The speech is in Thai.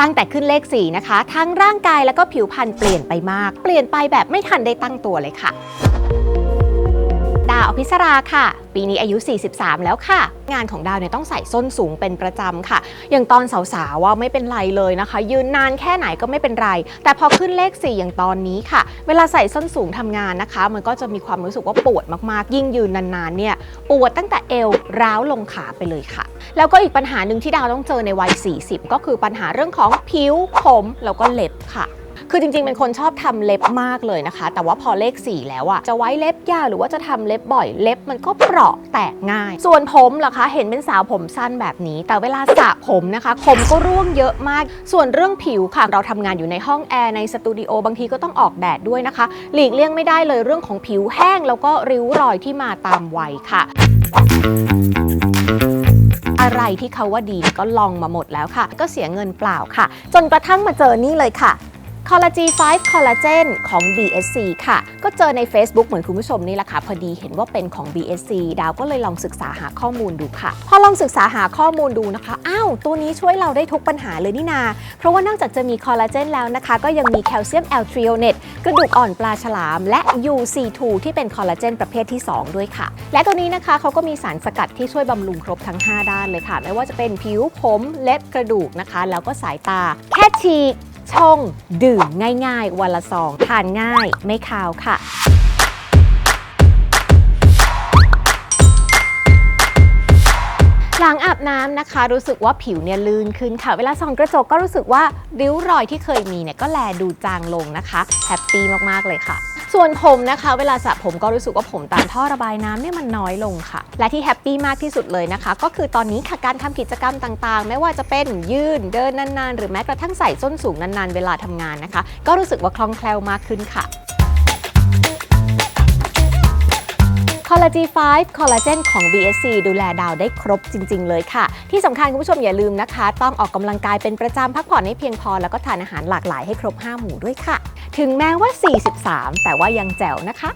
ตั้งแต่ขึ้นเลข 4 นะคะ ทั้งร่างกายแล้วก็ผิวพรรณเปลี่ยนไปมาก เปลี่ยนไปแบบไม่ทันได้ตั้งตัวเลยค่ะาวอภิสราค่ะ ปีนี้อายุ 43 แล้วค่ะ งานของดาวเนี่ยต้องใส่ส้นสูงเป็นประจำค่ะ อย่างตอนสาวๆว่าไม่เป็นไรเลยนะคะ ยืนนานแค่ไหนก็ไม่เป็นไร แต่พอขึ้นเลข 4 อย่างตอนนี้ค่ะ เวลาใส่ส้นสูงทำงานนะคะ มันก็จะมีความรู้สึกว่าปวดมากๆ ยิ่งยืนนานๆเนี่ยปวดตั้งแต่เอวร้าวลงขาไปเลยค่ะ แล้วก็อีกปัญหาหนึ่งที่ดาวต้องเจอในวัย 40 ก็คือปัญหาเรื่องของผิวผมแล้วก็เล็บค่ะ คือจริงๆเป็นคนชอบทำเล็บมากเลยนะคะ แต่ว่าพอเลข4แล้วอะจะไว้เล็บยาวหรือว่าจะทำเล็บบ่อยเล็บมันก็เปราะแตกง่าย ส่วนผมล่ะคะเห็นเป็นสาวผมสั้นแบบนี้ แต่เวลาสระผมนะคะผมก็ร่วงเยอะมาก ส่วนเรื่องผิวค่ะเราทำงานอยู่ในห้องแอร์ในสตูดิโอบางทีก็ต้องออกแดดด้วยนะคะ หลีกเลี่ยงไม่ได้เลยเรื่องของผิวแห้งแล้วก็ริ้วรอยที่มาตามวัยค่ะอะไรที่เขาว่าดีก็ลองมาหมดแล้วค่ะ ก็เสียเงินเปล่าค่ะ จนกระทั่งมาเจอนี่เลยค่ะ คอลลาจี5คอลลาเจนของ BSC ค่ะ ก็เจอใน Facebook เหมือนคุณผู้ชมนี่แหละค่ะ พอดีเห็นว่าเป็นของ BSC ดาวก็เลยลองศึกษาหาข้อมูลดูค่ะ พอลองศึกษาหาข้อมูลดูนะคะ อ้าว ตัวนี้ช่วยเราได้ทุกปัญหาเลยนี่นา เพราะว่านอกจากจะมีคอลลาเจนแล้วนะคะ ก็ยังมีแคลเซียมแอลทริโอเนตกระดูกอ่อนปลาฉลาม และ UC2 ที่เป็นคอลลาเจนประเภทที่ 2 ด้วยค่ะ และตัวนี้นะคะเขาก็มีสารสกัดที่ช่วยบำรุงครบทั้ง 5 ด้านเลยค่ะ ไม่ว่าจะเป็นผิวผมเล็บกระดูกนะคะ แล้วก็สายตาแค่ฉีก ชง ดื่มง่ายๆ วันละสองทานง่ายไม่คาวค่ะ หลังอาบน้ำนะคะ รู้สึกว่าผิวเนี่ยลื่นขึ้นค่ะ เวลาส่องกระจกก็รู้สึกว่าริ้วรอยที่เคยมีเนี่ยก็แลดูจางลงนะคะแฮปปี้มากๆเลยค่ะส่วนผมนะคะ เวลาสระผมก็รู้สึกว่าผมตามท่อระบายน้ำเนี่ยมันน้อยลงค่ะ และที่แฮปปี้มากที่สุดเลยนะคะ ก็คือตอนนี้ค่ะการทำกิจกรรมต่างๆ ไม่ว่าจะเป็นยืนเดินนานๆ หรือแม้กระทั่งใส่ส้นสูงนานๆ เวลาทำงานนะคะ ก็รู้สึกว่าคล่องแคล่วมากขึ้นค่ะ อลลาจี5คอลลาเจนของ BSC ดูแลดาวได้ครบจริง ๆ เลยค่ะ ที่สำคัญคุณผู้ชมอย่าลืมนะคะ ต้องออกกำลังกายเป็นประจำพักผ่อนให้เพียงพอ แล้วก็ทานอาหารหลากหลายให้ครบ 5 หมู่ด้วยค่ะ ถึงแม้ว่า 43 แต่ว่ายังแจ๋วนะคะ